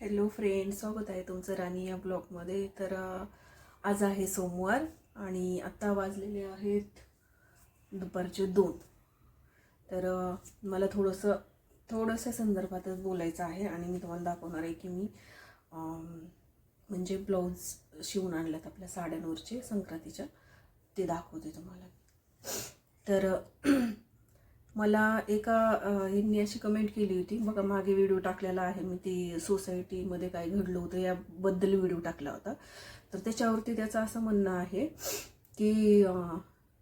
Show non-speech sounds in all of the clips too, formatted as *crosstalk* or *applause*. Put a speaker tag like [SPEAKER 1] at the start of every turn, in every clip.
[SPEAKER 1] Hello friend स्वागत आहे तुमचं राणी या ब्लॉगमध्ये. तर आज आहे सोमवार आणि आत्ता वाजलेले आहेत दुपारचे दोन. तर मला थोडंसं थोडंसं संदर्भातच बोलायचं आहे आणि मी तुम्हाला दाखवणार आहे की मी म्हणजे ब्लाऊज शिवून आणल्यात आपल्या साड्यांवरचे संक्रांतीच्या. ते दाखवते तुम्हाला. तर मला एका यांनी अशी कमेंट केली होती बघा मागे व्हिडिओ टाकलेला आहे मी ती सोसायटीमध्ये काय घडलं होतं याबद्दल व्हिडिओ टाकला होता. तर त्याच्यावरती त्याचं असं म्हणणं आहे की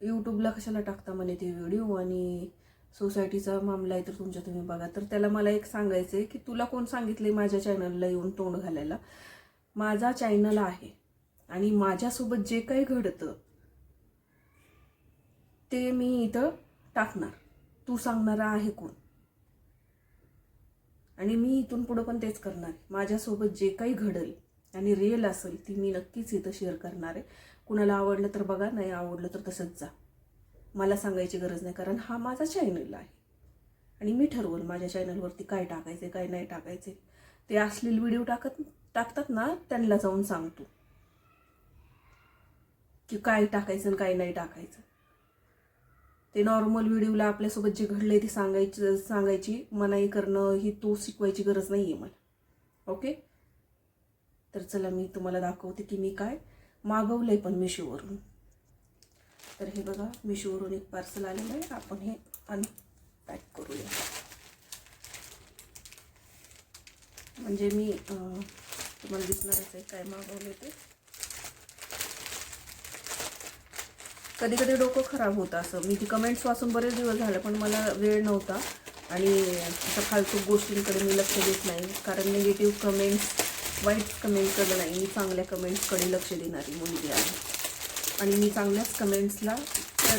[SPEAKER 1] यूट्यूबला कशाला टाकता म्हणे ते व्हिडिओ आणि सोसायटीचा मामला आहे तर तुमच्या तुम्ही बघा. तर त्याला मला एक सांगायचं आहे की तुला कोण सांगितले माझ्या चॅनलला येऊन तोंड घालायला? माझा चॅनल आहे आणि माझ्यासोबत जे काही घडतं ते मी इथं टाकणार. तू सांगणारा आहे कोण? आणि मी इथून पुढं पण तेच करणार आहे. माझ्यासोबत जे काही घडेल आणि रिअल असेल ती मी नक्कीच इथं शेअर करणार आहे. कुणाला आवडलं तर बघा नाही आवडलं तर तसंच जा. मला सांगायची गरज नाही कारण हा माझा चॅनल आहे. आणि मी ठरवल माझ्या चॅनलवरती काय टाकायचे काय नाही टाकायचे ते असलेले व्हिडिओ टाकत टाकतात ना त्यांना जाऊन सांगतो. की काय टाकायचं आणि काय नाही टाकायचं. ते नॉर्मल व्हिडिओला आपल्यासोबत जे घडलंय ते सांगायचं सांगायची मनाई करणं ही तू शिकवायची गरज नाही आहे मला. ओके तर चला मी तुम्हाला दाखवते की मी काय मागवलंय पण मिशोवरून. तर हे बघा मिशोवरून एक पार्सल आलेलं आहे. आपण हे अनपॅक करूया. म्हणजे मी तुम्हाला दिसणारच आहे काय मागवले ते. कधी कधी डोकं खराब होतं असं. मी ती कमेंट्स वाचून बरेच दिवस झालं पण मला वेळ नव्हता. आणि अशा फालतू गोष्टींकडे मी लक्ष देत नाही. कारण निगेटिव्ह कमेंट्स वाईट कमेंटकडे नाही. मी चांगल्या कमेंट्सकडे लक्ष देणारी मुलगी आहे. आणि मी चांगल्याच कमेंट्सला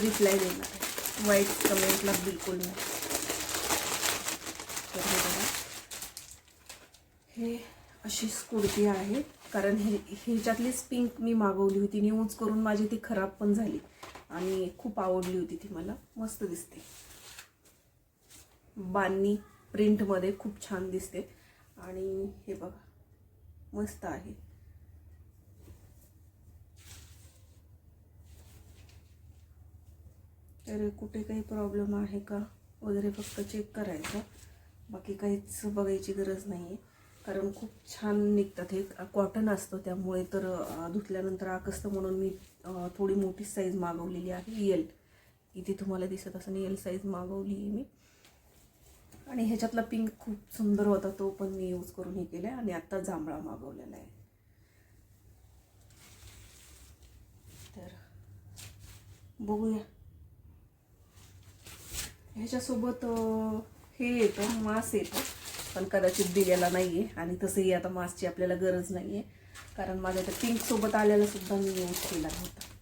[SPEAKER 1] रिप्लाय देणार आहे. वाईट कमेंटला बिलकुल नाही. तर हे बघा. हे अशीच कुर्ती आहे. कारण हे ह्याच्यातलीच पिंक मी मागवली होती. आणि यूज करून माझी ती खराब पण झाली. आणि खूप आवडली होती ती मला. मस्त दिसते. बांनी प्रिंटमध्ये खूप छान दिसते. आणि हे बघा मस्त आहे. तर कुठे काही प्रॉब्लेम आहे का? वगैरे फक्त चेक करायचा. बाकी काहीच बघायची गरज नाही आहे कारण खूप छान निघतात. हे कॉटन असतं त्यामुळे तर धुतल्यानंतर आकसतं म्हणून मी थोडी मोठी साईज मागवलेली आहे एल इथे तुम्हाला दिसत असं एल साईज मागवली आहे मी. आणि ह्याच्यातला पिंक खूप सुंदर होता तो पण मी यूज करून हे केला आहे आणि आत्ता जांभळा मागवलेला आहे. तर बघूया. ह्याच्यासोबत हे येतं मास येतं. पण कदाचित दिलेला नाही आहे आणि तसंही आता मास्कची आपल्याला गरज नाही आहे कारण माझ्या त्या पिंकसोबत आलेला सुद्धा मी यूज केला होता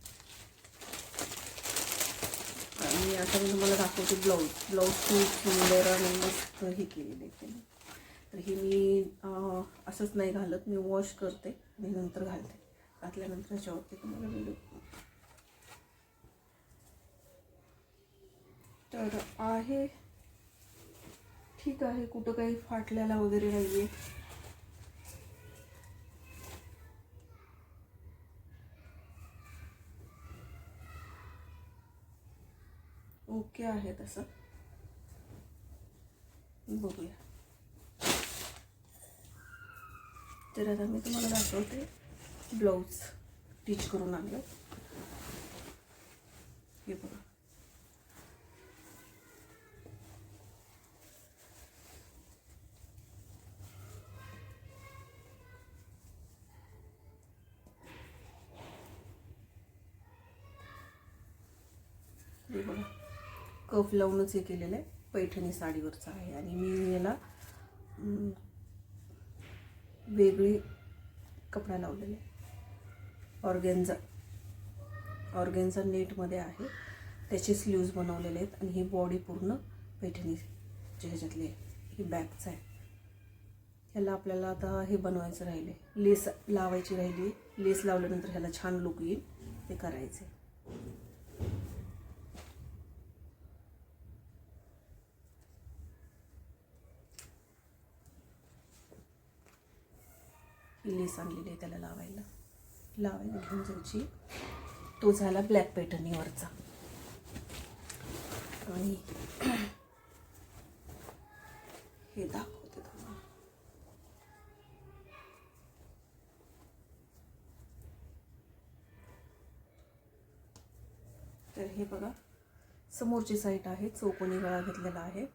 [SPEAKER 1] आणि आता मी तुम्हाला दाखवते ब्लाऊज ब्लाऊज खूप सुंदर आणि मस्त हे केलेले त्यांनी. तर हे मी असंच नाही घालत. मी वॉश करते आणि नंतर घालते. घातल्यानंतर ह्याच्यावरती तुम्हाला व्हिडिओ तर आहे ठीक आहे कुठं काही फाटल्याला वगैरे नाही आहे ओके आहे तसं. बघूया. तर आता मी तुम्हाला दाखवते ब्लाऊज स्टिच करून आणलं. हे बघा. हे बघा. कफ लावूनच हे केलेलं आहे. पैठणी साडीवरचं आहे. आणि मी याला वेगळी कपडा लावलेला आहे. ऑर्गेन्झा. ऑर्गेन्झा नेटमध्ये आहे. त्याचे स्लीव्ज बनवलेले आहेत. आणि ही बॉडी पूर्ण पैठणीच्या ह्याच्यातली आहे ही बॅगचं आहे ह्याला आपल्याला आता हे बनवायचं राहिले. लेस लावायची राहिली. लेस लावल्यानंतर ह्याला छान लुक येईल. ते करायचे लेस आणलेली आहे त्याला लावायला. लावायला घेऊन जायची. तो झाला ब्लॅक पॅटर्नीवरचा आणि हे दाखवते तुम्हाला. तर हे बघा समोरची साईड आहे चौकोनी गळा घेतलेला आहे.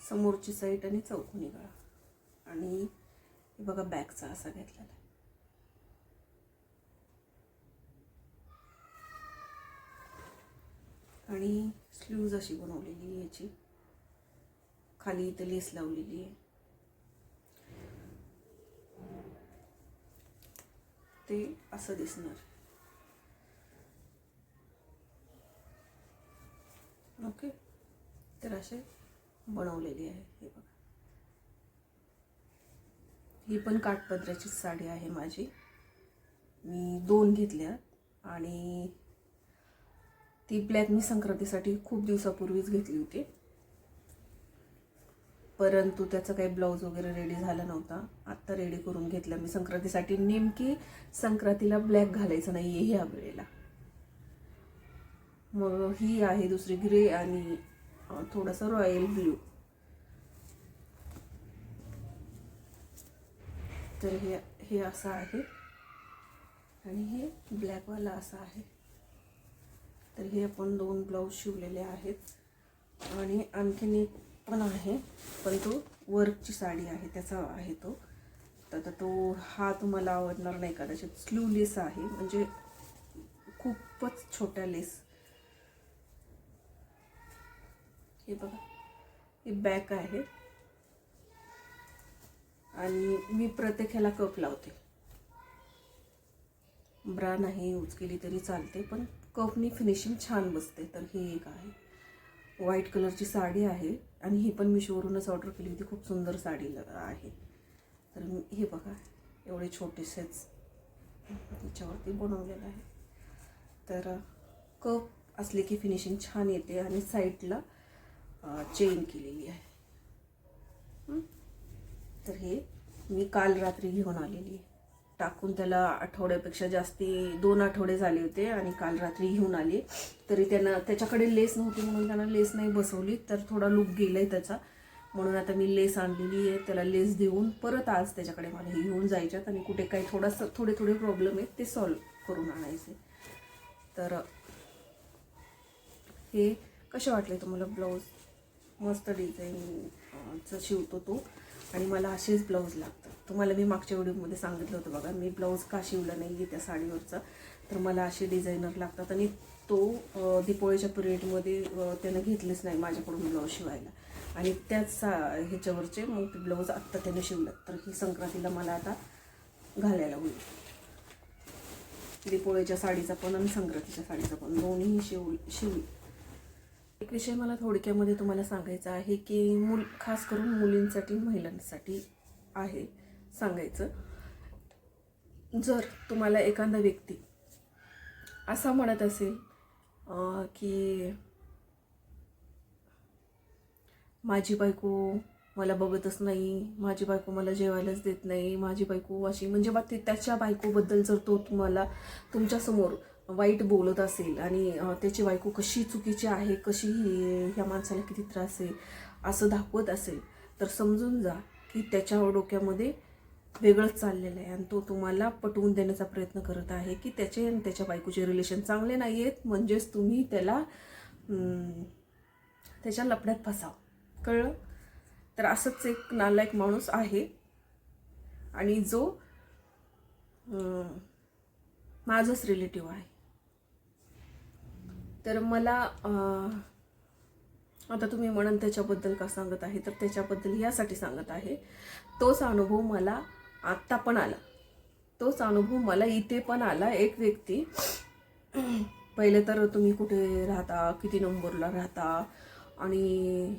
[SPEAKER 1] समोरची साईड आणि चौकोनी गळा. आणि बघा बॅकचा असा घेतलेला आणि स्लीव्ज अशी बनवलेली आहे याची. खाली इथं लेस लावलेली आहे. ते असं दिसणार. ओके? तर असे बनवलेली आहे हे बघा. ही पण काठपदराची साडी आहे माझी. मी दोन घेतल्या आणि ती ब्लॅक मी संक्रांतीसाठी खूप दिवसापूर्वीच घेतली होती. परंतु त्याचा काही ब्लाऊज वगैरे रेडी झाला नव्हता. आत्ता रेडी करून घेतला मी संक्रांतीसाठी. नेमकी संक्रांतीला ब्लॅक घालायचं नाही आहे ह्या वेळेला. मग ही आहे दुसरी ग्रे आणि थोडासा रॉयल ब्ल्यू तर हे हे असं आहे. आणि हे ब्लॅकवाला असं आहे. तर हे आपण दोन ब्लाऊज शिवलेले आहेत. आणि आणखीन एक पण आहे पण तो वर्कची साडी आहे त्याचा आहे तो. तर आता तो हा तुम्हाला आवडणार नाही कदाचित. स्लीवलेस आहे म्हणजे खूपच छोट्या लेस हे बघा हे बॅक आहे. आणि मी प्रत्येक ह्याला कप लावते. ब्रा नाही यूज केली तरी चालते पण कपनी फिनिशिंग छान बसते. तर ही एक आहे. व्हाईट कलरची साडी आहे आणि ही पण मिशोवरूनच ऑर्डर केली होती. खूप सुंदर साडी ल- आहे. तर मी हे बघा एवढे छोटेसेच त्याच्यावरती बनवलेलं आहे. तर कप असले की फिनिशिंग छान येते आणि साईडला चेन केलेली आहे. तर हे मी काल रात्री घेऊन आलेली आहे. टाकून त्याला आठवड्यापेक्षा जास्ती दोन आठवडे झाले होते आणि काल रात्री घेऊन आले तरी त्यांना त्याच्याकडे लेस नव्हती म्हणून त्यांना लेस नाही बसवली तर थोडा लुक आहे त्याचा. म्हणून आता मी लेस आणलेली आहे त्याला लेस देऊन परत आज त्याच्याकडे मला हे घेऊन जायच्यात आणि कुठे काही थोडासा थोडे थोडे प्रॉब्लेम आहेत ते सॉल्व्ह करून आणायचे. तर हे कसे वाटले तुम्हाला ब्लाऊज? मस्त डिझाईनचं शिवतो तो. आणि मला असेच ब्लाऊज लागतात. तुम्हाला मी मागच्या व्हिडिओमध्ये सांगितलं होतं बघा मी ब्लाऊज का शिवला नाही आहे त्या साडीवरचा? तर मला असे डिझायनर लागतात. आणि तो अं, पिरियडमध्ये त्यानं घेतलेच नाही माझ्याकडून ब्लाऊज शिवायला. आणि त्याच सा ह्याच्यावरचे मग ते ब्लाऊज आत्ता त्याने शिवलं. तर ही संक्रांतीला मला आता घालायला होईल. दीपोळीच्या साडीचा पण आणि संक्रांतीच्या साडीचा पण. दोन्ही शिव शिवली एक विषय मला थोडक्यामध्ये तुम्हाला सांगायचा आहे की मुल खास करून मुलींसाठी महिलांसाठी आहे सांगायचं. जर तुम्हाला एखादा व्यक्ती असा म्हणत असेल की माझी बायको मला बघतच नाही माझी बायको मला जेवायलाच देत नाही माझी बायको अशी म्हणजे बा ते त्याच्या बायकोबद्दल जर तो तुम्हाला तुमच्यासमोर वाईट बोलत असेल आणि त्याची बायको कशी चुकीची आहे कशी ह्या माणसाला किती त्रास आहे असं दाखवत असेल तर समजून जा की त्याच्या डोक्यामध्ये वेगळंच चाललेलं आहे आणि तो तुम्हाला पटवून देण्याचा प्रयत्न करत आहे की त्याचे आणि त्याच्या बायकोचे रिलेशन चांगले नाही आहेत म्हणजेच तुम्ही त्याला त्याच्या लपड्यात फसाव. कळलं? तर असंच एक नालायक माणूस आहे आणि जो माझंच रिलेटिव्ह आहे. तर मला आता तुम्ही म्हणाल त्याच्याबद्दल का सांगत आहे तर त्याच्याबद्दल यासाठी सांगत आहे. तोच अनुभव मला आत्ता पण आला. तोच अनुभव मला इथे पण आला. एक व्यक्ती पहिले तर तुम्ही कुठे राहता किती नंबरला राहता आणि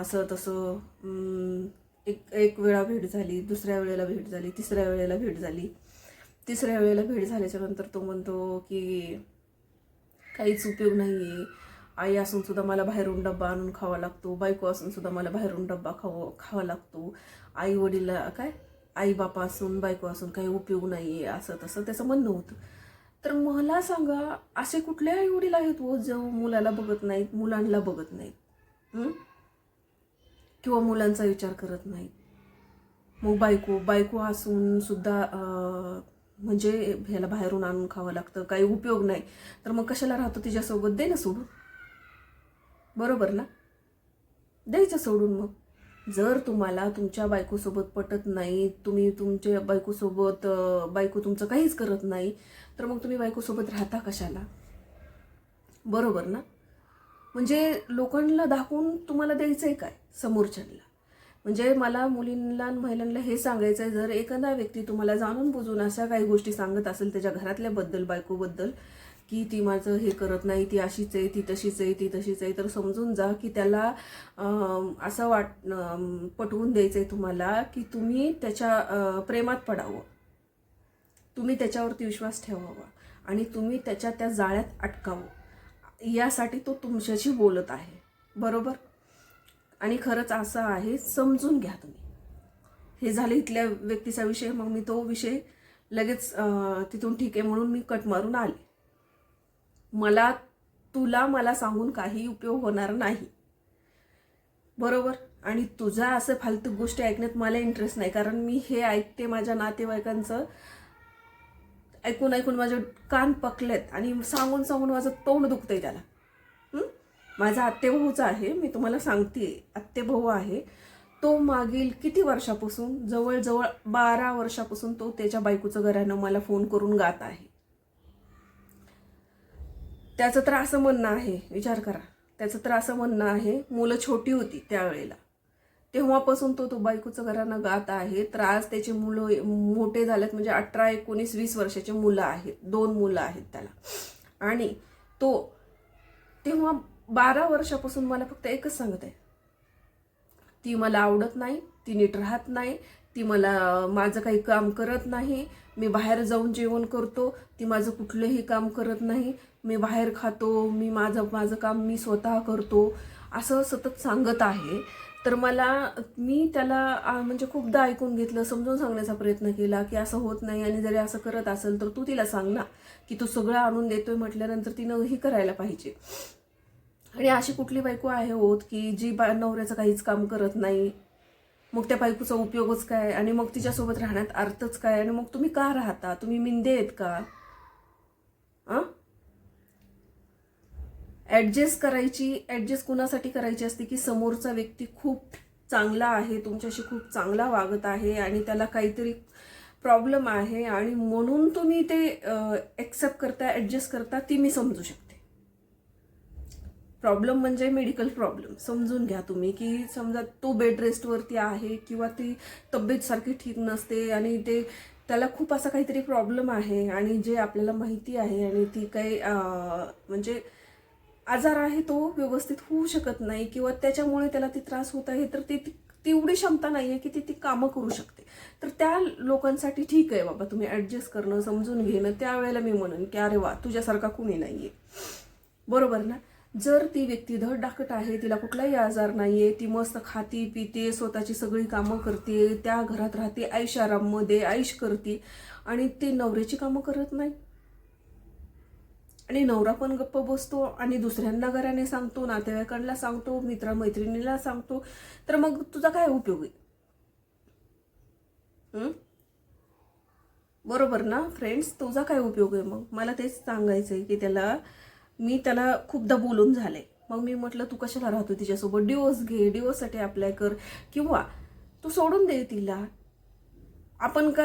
[SPEAKER 1] असं तसं एक एक वेळा भेट झाली दुसऱ्या वेळेला भेट झाली तिसऱ्या वेळेला भेट झाली. तिसऱ्या वेळेला भेट झाल्याच्यानंतर तो म्हणतो की काहीच उपयोग नाही आहे आई असून सुद्धा मला बाहेरून डब्बा आणून खावा लागतो. बायको असून सुद्धा मला बाहेरून डब्बा खाव खावा लागतो. आई वडील काय? आई बापा असून बायको असून काही उपयोग नाही आहे असं तसं त्याचं म्हणणं होतं. तर मला सांगा असे कुठले आई वडील आहेत व जो मुलाला बघत नाहीत मुलांना बघत नाहीत? किंवा मुलांचा विचार करत नाहीत? मग बायको बायको असून सुद्धा म्हणजे ह्याला बाहेरून आणून खावं लागतं काही उपयोग नाही. तर मग कशाला राहतो तिच्यासोबत? दे ना सोडून. बरोबर ना? द्यायचं सोडून मग. जर तुम्हाला तुमच्या बायकोसोबत पटत नाही तुम्ही तुमच्या बायकोसोबत बायको तुमचं काहीच करत नाही तर मग तुम्ही बायकोसोबत राहता कशाला? बरोबर ना? म्हणजे लोकांना दाखवून तुम्हाला द्यायचं आहे काय? समोरच्यांना. म्हणजे मला मुलींना महिलांना हे सांगायचं आहे जर एखादा व्यक्ती तुम्हाला जाणून बुजून अशा काही गोष्टी सांगत असेल त्याच्या घरातल्याबद्दल बायकोबद्दल की ती माझं हे करत नाही ती अशीच आहे ती तशीच आहे ती तशीच आहे तर समजून जा की त्याला असं वाट पटवून द्यायचं आहे तुम्हाला की तुम्ही त्याच्या प्रेमात पडावं. तुम्ही त्याच्यावरती विश्वास ठेवावा आणि तुम्ही त्याच्या त्या जाळ्यात अटकावं. यासाठी तो तुमच्याशी बोलत आहे. बरोबर? आणि खरंच असं आहे समजून घ्या तुम्ही. हे झालं इथल्या व्यक्तीचा विषय मग मी तो विषय लगेच तिथून ठीक आहे म्हणून मी कट मारून आले. मला तुला मला सांगून काही उपयोग होणार नाही. बरोबर? आणि तुझा असं फालतू गोष्टी ऐकण्यात मला इंटरेस्ट नाही कारण मी हे ऐकते माझ्या नातेवाईकांचं. ऐकून ऐकून माझे कान पकलेत आणि सांगून सांगून माझं तोंड दुखतंय त्याला. माझा आत्तेभाऊचा आहे मी तुम्हाला सांगते आत्तेभाऊ आहे. तो मागील किती वर्षापासून जवळजवळ बारा वर्षापासून तो त्याच्या बायकोचं घरानं मला फोन करून गात आहे. त्याचं तर असं म्हणणं आहे विचार करा. त्याचं तर असं म्हणणं आहे मुलं छोटी होती त्यावेळेला. तेव्हापासून तो तो बायकोचं घरानं गात आहे तर आज त्याचे मुलं मोठे झालेत म्हणजे अठरा एकोणीस वीस वर्षाचे मुलं आहेत दोन मुलं आहेत त्याला. आणि तो तेव्हा बारा वर्षापासून मला फक्त एकच सांगत आहे. ती मला आवडत नाही ती नीट राहत नाही ती मला माझं काही काम करत नाही मी बाहेर जाऊन जेवण करतो ती माझं कुठलंही काम करत नाही मी बाहेर खातो मी माझं माझं काम मी स्वतः करतो असं सतत सांगत आहे. तर मला मी त्याला म्हणजे खूपदा ऐकून घेतलं समजून सांगण्याचा प्रयत्न केला की असं होत नाही आणि जरी असं करत असेल तर तू तिला सांग ना की तू सगळं आणून देतोय म्हटल्यानंतर तिनं ही करायला पाहिजे. आणि अशी कुठली बायको आहे होत की जी बा नवऱ्याचं काहीच काम करत नाही? मग त्या बायकोचा उपयोगच काय? आणि मग तिच्यासोबत राहण्यात अर्थच काय? आणि मग तुम्ही का राहता? तुम्ही मिंदे आहेत का? हां ॲडजस्ट करायची ॲडजस्ट कुणासाठी करायची असते की समोरचा व्यक्ती खूप चांगला आहे तुमच्याशी खूप चांगला वागत आहे आणि त्याला काहीतरी प्रॉब्लेम आहे आणि म्हणून तुम्ही ते ॲक्सेप्ट करता ॲडजस्ट करता ती मी समजू शकते. प्रॉब्लेम म्हणजे मेडिकल प्रॉब्लेम. समजून घ्या तुम्ही की समजा तो बेड रेस्टवरती आहे किंवा ती तब्येत सारखी ठीक नसते आणि ते त्याला खूप असा काहीतरी प्रॉब्लेम आहे आणि जे आपल्याला माहिती आहे आणि ती काही म्हणजे आजार आहे तो व्यवस्थित होऊ शकत नाही किंवा त्याच्यामुळे त्याला ती त्रास होत आहे तर ते ती- तेवढी क्षमता नाही आहे की ती ती कामं करू शकते. तर त्या लोकांसाठी ठीक आहे बाबा तुम्ही ॲडजस्ट करणं समजून घेणं. त्यावेळेला मी म्हणेन की अरे वा तुझ्यासारखा कुणी नाही आहे बरोबर ना? जर ती व्यक्ती धड डाकट आहे तिला कुठलाही आजार नाहीये ती मस्त खाते पिते स्वतःची सगळी कामं करते त्या घरात राहते ऐश आराममध्ये ऐश करते आणि ते नवऱ्याची कामं करत नाही. आणि नवरा पण गप्प बसतो आणि दुसऱ्यांना घराने सांगतो नातेवाईकांना सांगतो मित्रमैत्रिणीला सांगतो. तर मग तुझा काय उपयोग आहे? बरोबर ना फ्रेंड्स तुझा काय उपयोग आहे मग? मला तेच सांगायचं आहे की त्याला मी त्याला खूपदा बोलून झाले. मग मी म्हटलं तू कशाला राहतो तिच्यासोबत? डिवोर्स घे डिवोर्ससाठी अप्लाय कर. किंवा तू सोडून दे तिला. आपण का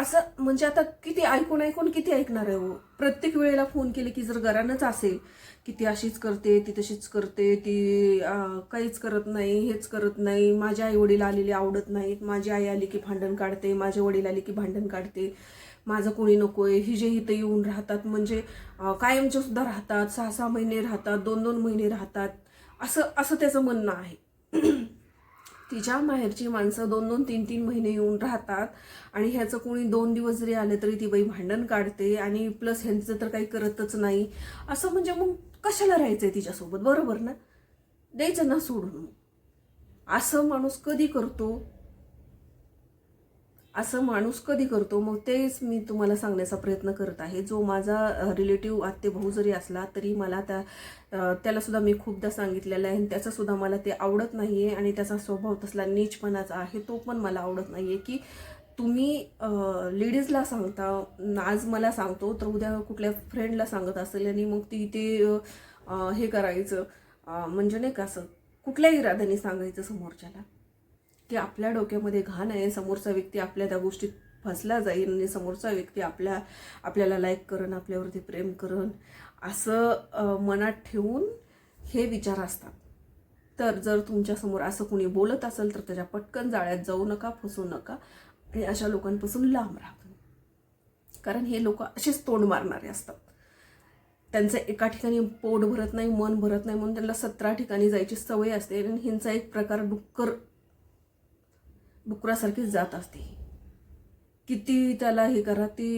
[SPEAKER 1] असं म्हणजे आता किती ऐकून ऐकून किती ऐकणार आहे हो? प्रत्येक वेळेला फोन केले की जर घरानंच असेल की ती अशीच करते ती तशीच करते ती काहीच करत नाही हेच करत नाही माझ्या आई वडील आलेले आवडत नाहीत माझी आई आली की भांडण काढते माझे वडील आले की भांडण काढते. माझं कोणी नकोय हि जे इथं येऊन राहतात म्हणजे कायमचे सुद्धा राहतात सहा सहा महिने राहतात दोन दोन महिने राहतात असं असं त्याचं म्हणणं आहे. *clears throat* तिच्या माहेरची माणसं दोन दोन तीन तीन महिने येऊन राहतात आणि ह्याचं कोणी दोन दिवस जरी आले तरी ती बाई भांडण काढते आणि प्लस ह्यांचं तर काही करतच नाही. असं म्हणजे मग कशाला राहायचंय तिच्यासोबत? बरोबर ना? द्यायचं ना सोडून. मग असं माणूस कधी करतो? असं माणूस कधी करतो? मग तेच मी तुम्हाला सांगण्याचा प्रयत्न करत आहे. जो माझा रिलेटिव्ह आत्ते भाऊ जरी असला तरी मला त्या त्यालासुद्धा मी खूपदा सांगितलेलं आहे. आणि त्याचंसुद्धा मला ते आवडत नाही आहे आणि त्याचा स्वभाव तसला नीचपणाचा आहे तो पण मला आवडत नाही आहे की तुम्ही लेडीजला सांगता. आज मला सांगतो तर उद्या कुठल्या फ्रेंडला सांगत असेल आणि मग ती ते हे करायचं. म्हणजे नाही का असं कुठल्याही इराद्याने सांगायचं समोरच्याला. की आपल्या डोक्यामध्ये घाण आहे. समोरचा व्यक्ती आपल्या त्या गोष्टीत फसला जाईल आणि समोरचा व्यक्ती आपल्या आपल्याला लाईक करण आपल्यावरती प्रेम करण असं मनात ठेवून हे विचार असतात. तर जर तुमच्यासमोर असं कुणी बोलत असेल तर त्याच्या पटकन जाळ्यात जाऊ नका फसू नका आणि अशा लोकांपासून लांब राहा कारण हे लोक असेच तोंड मारणारे असतात. त्यांचं एका ठिकाणी पोट भरत नाही मन भरत नाही म्हणून त्यांना सतरा ठिकाणी जायची सवय असते आणि ह्यांचा एक प्रकार डुक्कर डुकरासारखीच जात असते किती त्याला हे करा ती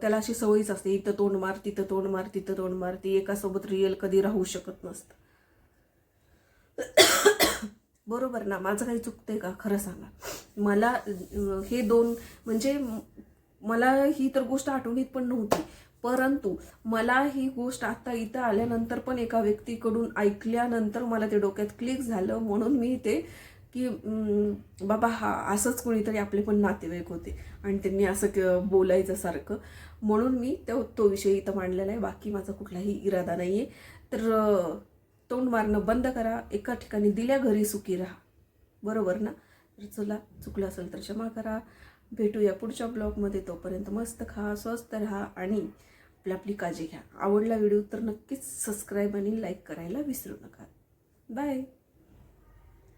[SPEAKER 1] त्याला अशी सवयीच असते इथं तोंड मार तिथं तोंड मार तिथं तोंड मार ती एकासोबत रिअल कधी राहू शकत नसतं. *coughs* बरोबर ना? माझं काही चुकतंय का? खरं सांगा. मला हे दोन म्हणजे मला ही तर गोष्ट आठवणीत पण नव्हती. परंतु मला ही गोष्ट आता इथं आल्यानंतर पण एका व्यक्तीकडून ऐकल्यानंतर मला ते डोक्यात क्लिक झालं म्हणून मी ते की बाबा हा असंच कोणीतरी आपले पण नातेवाईक होते आणि त्यांनी असं क- बोलायचं सारखं. म्हणून मी तो तो विषय इथं मांडलेला आहे. बाकी माझा कुठलाही इरादा नाही आहे तर तोंड मारणं बंद करा. एका ठिकाणी दिल्या घरी सुखी राहा. बरोबर ना? तर चला चुकलं असेल तर क्षमा करा. भेटूया पुढच्या ब्लॉगमध्ये. तोपर्यंत मस्त खा स्वस्त राहा आणि आपली आपली काळजी घ्या. आवडला व्हिडिओ तर नक्कीच सबस्क्राईब आणि लाईक करायला विसरू नका. बाय.